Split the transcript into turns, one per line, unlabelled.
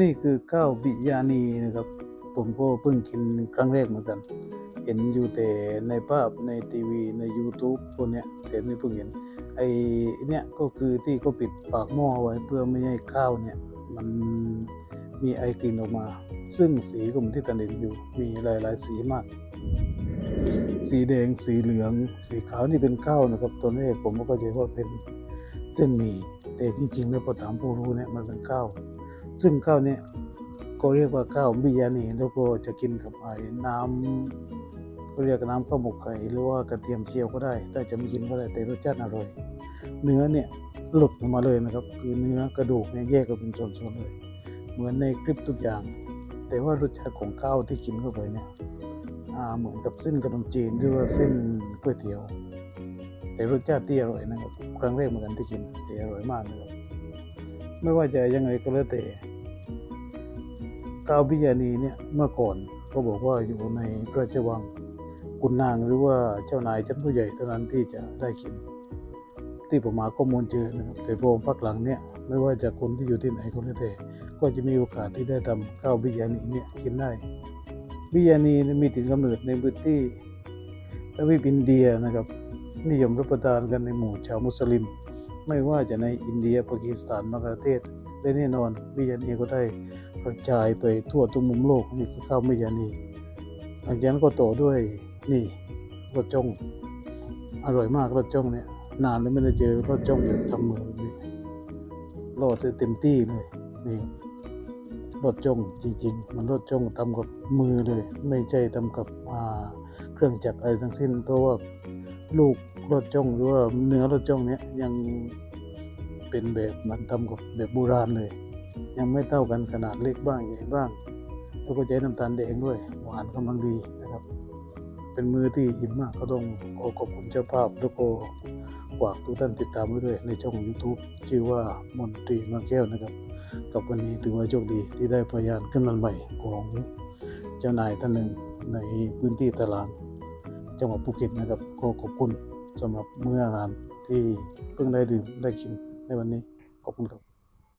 นี่คือข้าวบิยานีนะครับ ผมก็เพิ่งกินครั้งแรกเหมือนกัน เห็นอยู่แต่ในภาพในทีวีใน YouTube พวกเนี้ยแต่นี่เพิ่งเห็น ไอ้เนี่ยก็คือที่เขาปิดปากหม้อไว้เพื่อไม่ให้ข้าวเนี่ย มันมีไอกลิ่นออกมา ซึ่งสีก็เหมือนที่ตันเห็นอยู่มีหลาย ๆ สีมาก สีแดงสีเหลือง สีขาวนี่เป็นข้าวนะครับตอนแรกผมก็เข้าใจว่าเป็นเส้นหมี่แต่จริงๆแล้วพอถามผู้รู้เนี่ยมันเป็นข้าว ซึ่งข้าวนี่ยก็เรียกว่าข้าวบิยานีแล้วก็จะกินกับไอ้น้ำก็เรียกน้ำข้าวหมกไก่หรือว่ากระเทียมเจียวก็ได้ถ้าจะไม่กินก็ได้แต่รสชาติอร่อย เนื้อเนี่ยหลุดออกมาเลยนะครับ คือเนื้อกระดูกเนี่ยแยกออกเป็นส่วนๆเลย เหมือนในคลิปทุกอย่าง แต่ว่ารสชาติของข้าวที่กินเข้าไปเนี่ยเหมือนกับเส้นขนมจีนหรือว่าเส้นก๋วยเตี๋ยว แต่รสชาติที่อร่อยนะครับครั้งแรกเหมือนกันที่กินแต่อร่อยมากนะครับ ไม่ว่าจะยังไงก็แล้วแต่ข้าวพิยานีเนี่ยเมื่อก่อนก็บอกว่าอยู่ในพระราชวังกุนนางหรือว่าเจ้านายชั้นผู้ใหญ่เท่านั้นที่จะได้กิน ที่ผมมาข้อมูลเจอนะครับแต่พอพักหลังเนี่ยไม่ว่าจะคนที่อยู่ที่ไหนก็แล้วแต่ก็จะมีโอกาสที่ได้ทำข้าวบิยานีเนี่ยกินได้บิยานีมีถิ่นกำเนิดในพื้นที่ทวีปอินเดียนะครับ นิยมรับประทานกันในหมู่ชาวมุสลิม ไม่ว่าจะในอินเดียปากีสถานบังกลาเทศและแน่นอนบิยานีก็ได้กระจายไปทั่วทุกมุมโลกนี่คือข้าวบิยานีหลังจากนั้นก็ต่อด้วยนี่รสจง อร่อยมากรสจงเนี่ยนานแล้วไม่ได้เจอรสจงแบบทำมือนี่รอดเต็มที่เลยนี่รสจงจริง ๆ มันรสจงทำกับมือเลย ไม่ใช่ทำกับเครื่องจักรอะไรทั้งสิ้น เพราะว่าลูก รสจ้งหรือว่าเนื้อรสจ้งเนี่ยยังเป็นแบบมันทำกับแบบโบราณเลย ยังไม่เท่ากันขนาดเล็กบ้างใหญ่บ้าง แล้วก็ใช้น้ำตาลแดงด้วยหวานกำลังดีนะครับ เป็นมือที่อิ่มมากก็ต้องขอขอบคุณเจ้าภาพแล้วก็ฝากทุกท่านติดตามไว้ด้วยในช่อง YouTube ชื่อว่ามนตรีนวลแก้วนะครับ กับวันนี้ถือว่าโชคดีที่ได้พยานขึ้นมาใหม่ของเจ้านายท่านหนึ่งในพื้นที่ตลาดจังหวัดภูเก็ตนะครับก็ขอบคุณ สำหรับเมื่ออาหารที่เพิ่งได้ดื่มได้กินในวันนี้ขอบคุณครับ